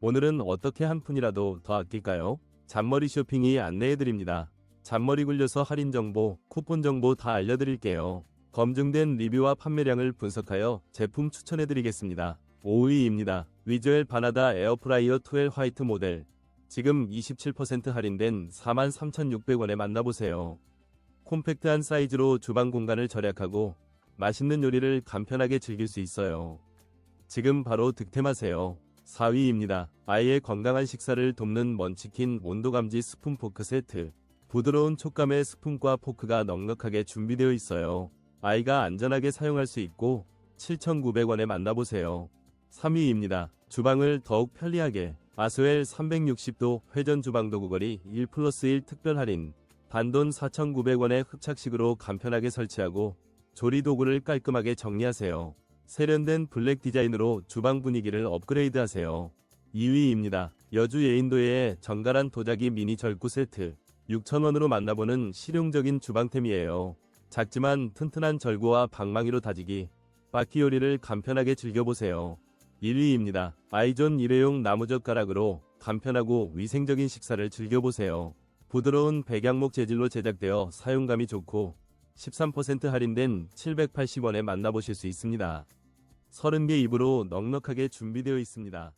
오늘은 어떻게 한 푼이라도 더 아낄까요? 잔머리 쇼핑이 안내해드립니다. 잔머리 굴려서 할인 정보, 쿠폰 정보 다 알려드릴게요. 검증된 리뷰와 판매량을 분석하여 제품 추천해드리겠습니다. 5위입니다. 위저엘 바나다 에어프라이어 12 화이트 모델. 지금 27% 할인된 43,600원에 만나보세요. 콤팩트한 사이즈로 주방 공간을 절약하고 맛있는 요리를 간편하게 즐길 수 있어요. 지금 바로 득템하세요. 4위입니다. 아이의 건강한 식사를 돕는 먼치킨 온도 감지 스푼 포크 세트. 부드러운 촉감의 스푼과 포크가 넉넉하게 준비되어 있어요. 아이가 안전하게 사용할 수 있고 7,900원에 만나보세요. 3위입니다. 주방을 더욱 편리하게 아스웰 360도 회전 주방 도구걸이 1 플러스 1 특별 할인 단돈 4,900원에 흡착식으로 간편하게 설치하고 조리 도구를 깔끔하게 정리하세요. 세련된 블랙 디자인으로 주방 분위기를 업그레이드하세요. 2위입니다. 여주 예인도의 정갈한 도자기 미니 절구 세트 6,000원으로 만나보는 실용적인 주방템이에요. 작지만 튼튼한 절구와 방망이로 다지기, 바퀴 요리를 간편하게 즐겨보세요. 1위입니다. 아이존 일회용 나무젓가락으로 간편하고 위생적인 식사를 즐겨보세요. 부드러운 백양목 재질로 제작되어 사용감이 좋고 13% 할인된 780원에 만나보실 수 있습니다. 30개 입으로 넉넉하게 준비되어 있습니다.